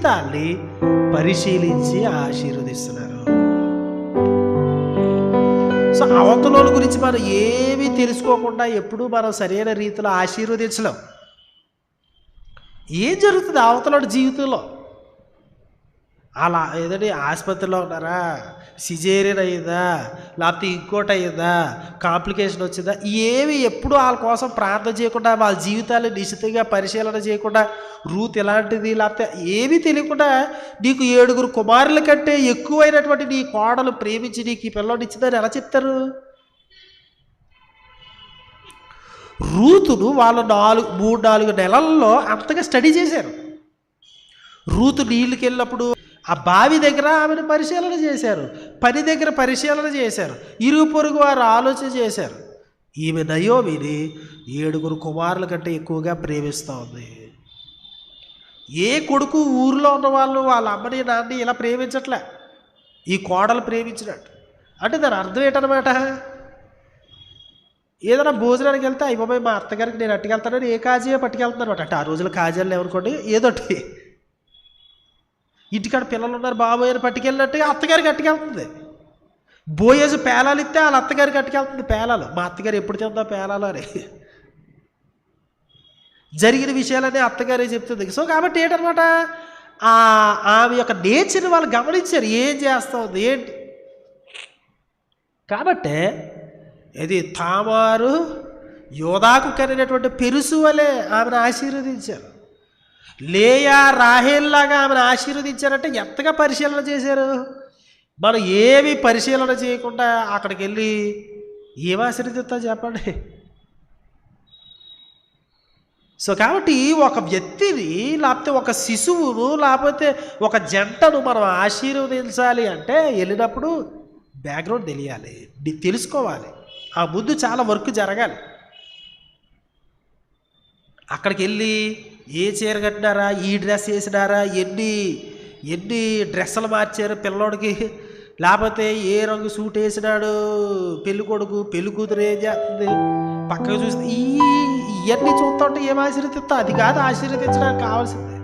జీవితాన్ని పరిశీలించి ఆశీర్వదిస్తున్నారు. సో అవతలోల గురించి మనం ఏమీ తెలుసుకోకుండా ఎప్పుడూ మనం సరైన రీతిలో ఆశీర్వదించలేం. ఏం జరుగుతుంది అవతలోడి జీవితంలో? అలా ఏదంటే ఆసుపత్రిలో ఉన్నారా? సిజేరియన్ అయ్యిందా? లేకపోతే ఇంకోటి అయ్యిందా? కాంప్లికేషన్ వచ్చిందా? ఏవి ఎప్పుడు వాళ్ళ కోసం ప్రార్థన చేయకుండా వాళ్ళ జీవితాలు నిశ్చితంగా పరిశీలన చేయకుండా రూత్ ఎలాంటిది? లేకపోతే ఏమీ తెలియకుండా నీకు ఏడుగురు కుమారుల కంటే ఎక్కువైనటువంటి నీ కోడలు ప్రేమించి నీకు ఈ పిల్లోని ఇచ్చిందని ఎలా చెప్తారు? రూతును వాళ్ళు నాలుగు మూడు నాలుగు నెలల్లో అంతగా స్టడీ చేశారు. రూతు నీళ్ళకి వెళ్ళినప్పుడు ఆ బావి దగ్గర ఆమెను పరిశీలన చేశారు. పని దగ్గర పరిశీలన చేశారు. ఇరుగు పొరుగు వారు ఆలోచన చేశారు. ఈమె నయోమిని ఏడుగురు కుమారుల కంటే ఎక్కువగా ప్రేమిస్తూ ఉంది. ఏ కొడుకు ఊర్లో ఉన్న వాళ్ళు వాళ్ళ అమ్మని నాన్నని ఇలా ప్రేమించట్లే? ఈ కోడలు ప్రేమించినట్టు. అంటే దాని అర్థం ఏంటనమాట ఏదైనా భోజనానికి వెళ్తే అయ్యి మా అత్తగారికి నేను అట్టుకెళ్తానని ఏ కాజీయే పట్టుకెళ్తున్నాను అంటే. ఆ రోజులు కాజీలు లేవనుకోండి ఏదోటి ఇంటికాడ పిల్లలు ఉన్నారు బాబోయ్ పట్టుకెళ్ళినట్టు పట్టుకెళ్ళినట్టుగా అత్తగారికి అట్టుకెళ్తుంది బోయేజ్ పేలాలు ఇస్తే వాళ్ళ అత్తగారికి అట్టుకెళ్తుంది పేలాలు. మా అత్తగారు ఎప్పుడు తిందా పేలాలు అని. జరిగిన విషయాలనే అత్తగారే చెప్తుంది. సో కాబట్టి ఏంటనమాట? ఆమె యొక్క నేచర్ని వాళ్ళు గమనించారు. ఏం చేస్తా ఉంది ఏంటి? కాబట్టే ఇది తామారు యోధాకు కనినటువంటి పెరుసు వలె ఆమెను ఆశీర్వదించారు. లేయా రాహేల్లాగా ఆమెను ఆశీర్వదించారంటే ఎంతగా పరిశీలన చేశారు? మనం ఏమి పరిశీలన చేయకుండా అక్కడికి వెళ్ళి ఏం ఆశీర్వదిస్తాం చెప్పండి. సో కాబట్టి ఒక వ్యక్తిని లేకపోతే ఒక శిశువును లేకపోతే ఒక జంటను మనం ఆశీర్వదించాలి అంటే వెళ్ళినప్పుడు బ్యాక్గ్రౌండ్ తెలియాలి తెలుసుకోవాలి. ఆ ముందు చాలా వర్క్ జరగాలి. అక్కడికి వెళ్ళి ఏ చీర కట్టినారా? ఈ డ్రెస్ వేసినారా? ఎన్ని ఎన్ని డ్రెస్సులు మార్చారు పిల్లోడికి? లేకపోతే ఏ రంగు సూట్ వేసినాడు? పెళ్ళి కొడుకు పెళ్ళి కూతురు ఏం చేస్తుంది? పక్కకు చూస్తే ఈ ఇవన్నీ చూస్తుంటే ఏం ఆశీర్వదిస్తా అది కాదు ఆశీర్వదించడానికి కావాల్సిందే.